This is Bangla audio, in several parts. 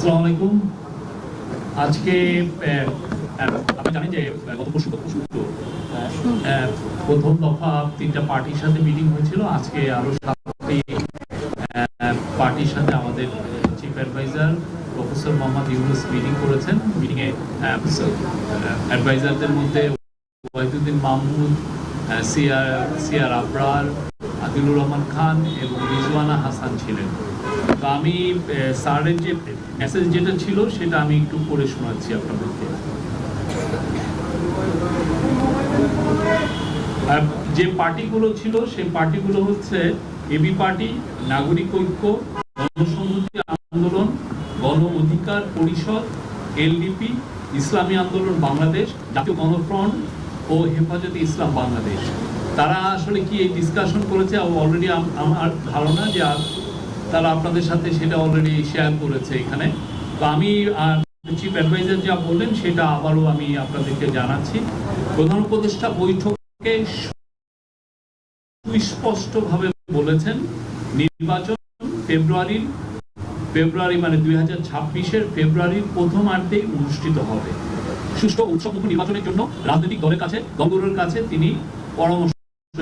আসসালামু আলাইকুম। আজকে আপনি জানেন যে গত পরশু প্রথম দফা তিনটা পার্টির সাথে মিটিং হয়েছিল। আজকে আরও সাতটি পার্টির সাথে আমাদের chief adviser professor Mohammad Yunus meeting করেছেন। মিটিংয়ে অ্যাডভাইজারদের মধ্যে ওয়াহিদুদ্দিন মাহমুদ সিয়ার সিয়ার আবরার আদিলুর রহমান খান এবং রিজওয়ানা হাসান ছিলেন। তো আমি স্যারের যে মেসেজ যেটা ছিল, সেটা আমি একটু পড়ে শোনাচ্ছি আপনাদেরকে। যে পার্টিগুলো ছিল, সেই পার্টিগুলো হচ্ছে এবি পার্টি, নাগরিক ঐক্য, গণসংহতি আন্দোলন, গণ অধিকার পরিষদ, এলডিপি, ইসলামী আন্দোলন বাংলাদেশ, জাতীয় গণফ্রন্ট ও হেফাজতে ইসলাম বাংলাদেশ। তারা আসলে কি এই ডিসকাশন করেছে? অলরেডি আমার ধারণা যে তারা আপনাদের সাথে সেটা অলরেডি শেয়ার করেছে এখানে। তো আমি আর চিফ অ্যাডভাইজার যা বললেন, সেটা আবারও আমি আপনাদেরকে জানাচ্ছি। প্রধান উপদেষ্টা বৈঠকে সুস্পষ্টভাবে বলেছেন, নির্বাচন ফেব্রুয়ারির ফেব্রুয়ারি মানে দুই হাজার ছাব্বিশের ফেব্রুয়ারির প্রথম প্রথমার্ধেই অনুষ্ঠিত হবে। সুষ্ঠু উৎসবমুখী নির্বাচনের জন্য রাজনৈতিক দলের কাছে, দলগুলোর কাছে তিনি পরামর্শ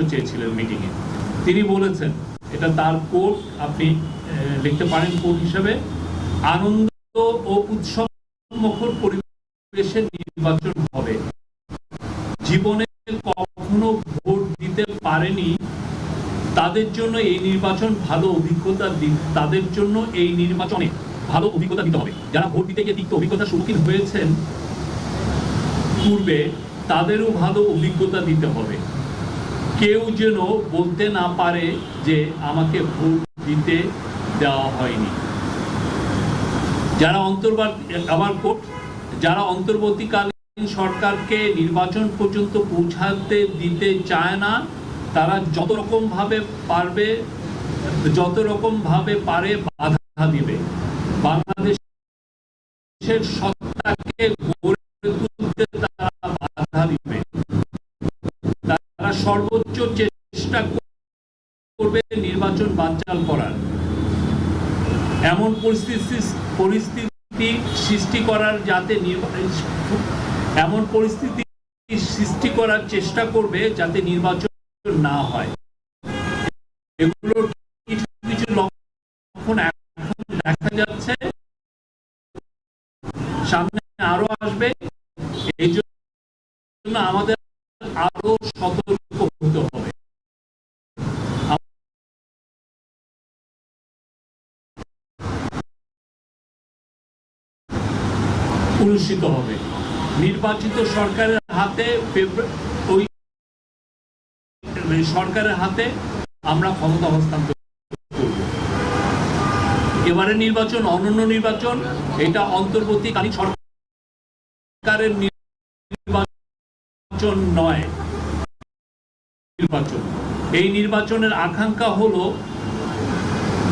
চেয়েছিলেন মিটিংয়ে তিনি বলেছেন, এটা তার কোর্ট আপনি লিখতে পারেন কোর্ট হিসেবে, আনন্দ ও উৎসব মুখর পরিবেশে নির্বাচন হবে। জীবনে কখনো ভোট দিতে পারেনি। তাদের জন্য এই নির্বাচন ভালো অভিজ্ঞতা তাদের জন্য এই নির্বাচনে ভালো অভিজ্ঞতা দিতে হবে। যারা ভোট দিতে গিয়ে তিক্ত অভিজ্ঞতার সম্মুখীন হয়েছেন, পূর্বে তাদেরও ভালো অভিজ্ঞতা দিতে হবে। কেউ যেন বলতে না পারে যে আমাকে ভোট দিতে দেওয়া হয়নি। যারা আবার কোর্ট যারা অন্তর্বর্তীকালীন সরকারকে নির্বাচন পর্যন্ত পৌঁছাতে দিতে চায় না, তারা যত রকম ভাবে পারবে, যত রকম ভাবে পারে বাধা দিবে। বাংলাদেশের নির্বাচন বানচাল করার। এমন পরিস্থিতি পরিস্থিতি সৃষ্টি করার যাতে এমন পরিস্থিতি সৃষ্টি করার চেষ্টা করবে যাতে নির্বাচন না হয়। এগুলোর কিছু কিছু লক্ষণ এখন দেখা যাচ্ছে। সামনে আরও আসবে। এই জন্য আমাদের আরও সতর্ক হতে হবে অনুষ্ঠিত হবে। নির্বাচিত সরকারের হাতে ওই সরকারের হাতে আমরা ক্ষমতা হস্তান্তর করব। এবারে নির্বাচন, অনন্য নির্বাচন, এটা অন্তর্বর্তীকালীন সরকারের নির্বাচন নয়। নির্বাচন। এই নির্বাচনের আকাঙ্ক্ষা হলো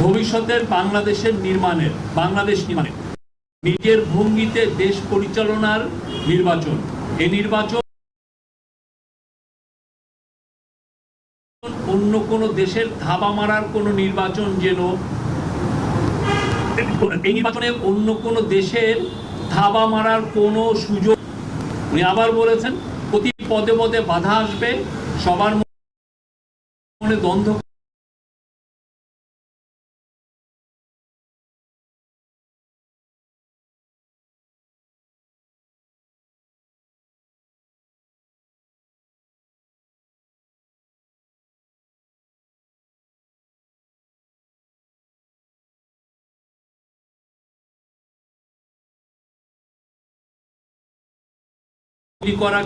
ভবিষ্যতের বাংলাদেশের নির্মাণের, বাংলাদেশ নির্মাণের। নিজের ভঙ্গিতে দেশ পরিচালনার নির্বাচন। এই নির্বাচন অন্য কোন দেশের ধাবা মারার কোন নির্বাচন যেন এই নির্বাচনে অন্য কোন দেশের ধাবা মারার কোনো সুযোগ উনি আবার বলেছেন, প্রতি পদে পদে বাধা আসবে, সবার মনে দ্বন্দ্ব করা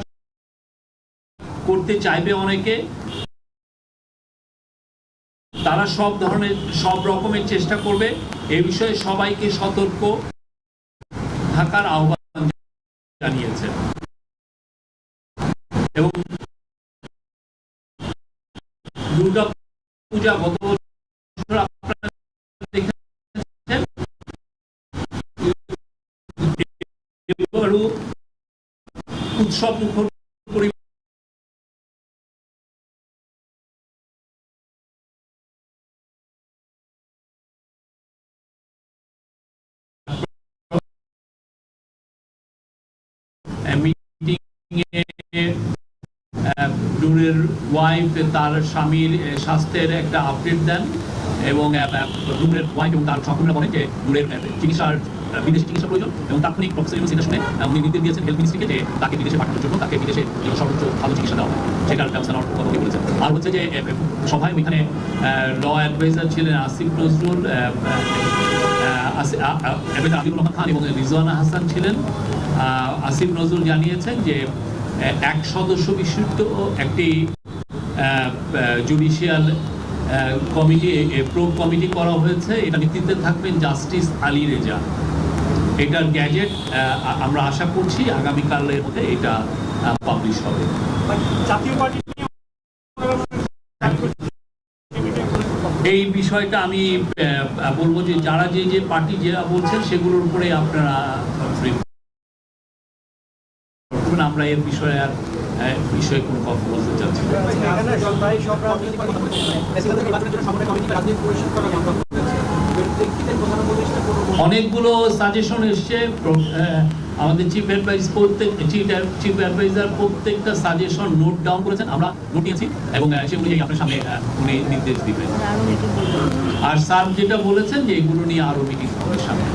করতে চাইবে অনেকে। তারা সব ধরনের, সব রকমের চেষ্টা করবে। এ বিষয়ে সবাইকে সতর্ক থাকার আহ্বান জানিয়েছে এবং দুর্গা পূজা গত উৎসব মুখর নুরের ওয়াইফ তার স্বামীর স্বাস্থ্যের একটা আপডেট দেন। এবং ওয়াইফ এবং তার সহকর্মীরা বলেন যে আহ, চিকিৎসার বিদেশে চিকিৎসা প্রয়োজন এবং তাৎক্ষণিক প্রফেসর ইউনুস এটা শুনে উনি নির্দেশ দিয়েছেন হেলথ মিনিস্ট্রিকে যে তাকে বিদেশে পাঠানোর জন্য তাকে বিদেশে সর্বোচ্চ ভালো চিকিৎসা দেওয়া সেটার ব্যবস্থা নেওয়ার কথা বলেছেন। আর হচ্ছে যে সভায় ওইখানে ল অ্যাডভাইজার ছিলেন আসিফ নজরুল আহ, আহ, আসি- আ- আ- রহমান খান এবং রিজওয়ানা হাসান ছিলেন। আসিফ নজরুল জানিয়েছেন যে এক সদস্য বিশিষ্ট একটি জুডিশিয়াল কমিটি প্রো কমিটি করা হয়েছে। এটা নেতৃত্বে থাকবেন জাস্টিস আলী রেজা। এটার গ্যাজেট আমরা আশা করছি আগামীকালের মধ্যে এটা পাবলিশ হবে। এই বিষয়টা আমি বলব যে যারা যে যে পার্টি যারা বলছেন, সেগুলোর উপরে আপনারা। আমরা এর বিষয়ে আর বিষয়ে কোনো কথা বলতে চাচ্ছি অনেকগুলো সাজেশন এসছে। আমাদের চিফ অ্যাডভাইস প্রত্যেক চিফ চিফ অ্যাডভাইজার প্রত্যেকটা সাজেশন নোট ডাউন করেছেন। আমরা নোট নিয়েছি এবং আহ, সে অনুযায়ী আপনার সামনে উনি নির্দেশ দিবেন। আর স্যার যেটা বলেছেন যে এগুলো নিয়ে আরও মিটিং হবে সামনে।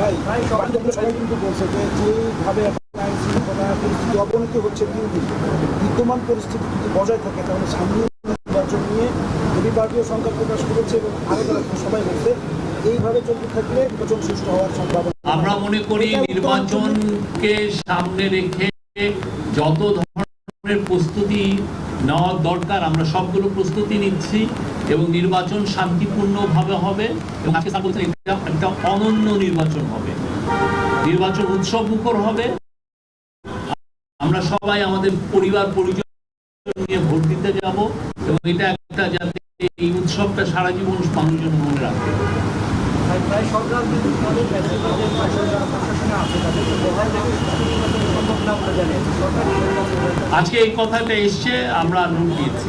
পরিস্থিতি অবনতি হচ্ছে দিন দিন। বিদ্যমান পরিস্থিতি যদি বজায় থাকে তাহলে সামনে নির্বাচন নিয়ে যদি পার্টিও সংখ্যা প্রকাশ করেছে এবং আরও তারা সবাই বলছে এইভাবে চলতে থাকলে নির্বাচন সুষ্ঠু হওয়ার সম্ভাবনা আমরা মনে করি নির্বাচনকে সামনে রেখে যত ধরনের প্রস্তুতি নেওয়ার দরকার আমরা সবগুলো প্রস্তুতি নিচ্ছি এবং নির্বাচন শান্তিপূর্ণভাবে হবে এবং আজকে স্যার বলছেন এটা একটা অনন্য নির্বাচন হবে। নির্বাচন উৎসব মুখর হবে। আমরা সবাই আমাদের পরিবার পরিজন নিয়ে ভোট দিতে যাব এবং এটা একটা যাতে এই উৎসবটা সারা জীবন মানুষজন মনে রাখবে আজকে এই কথাটা এসছে আমরা নোট দিয়েছি।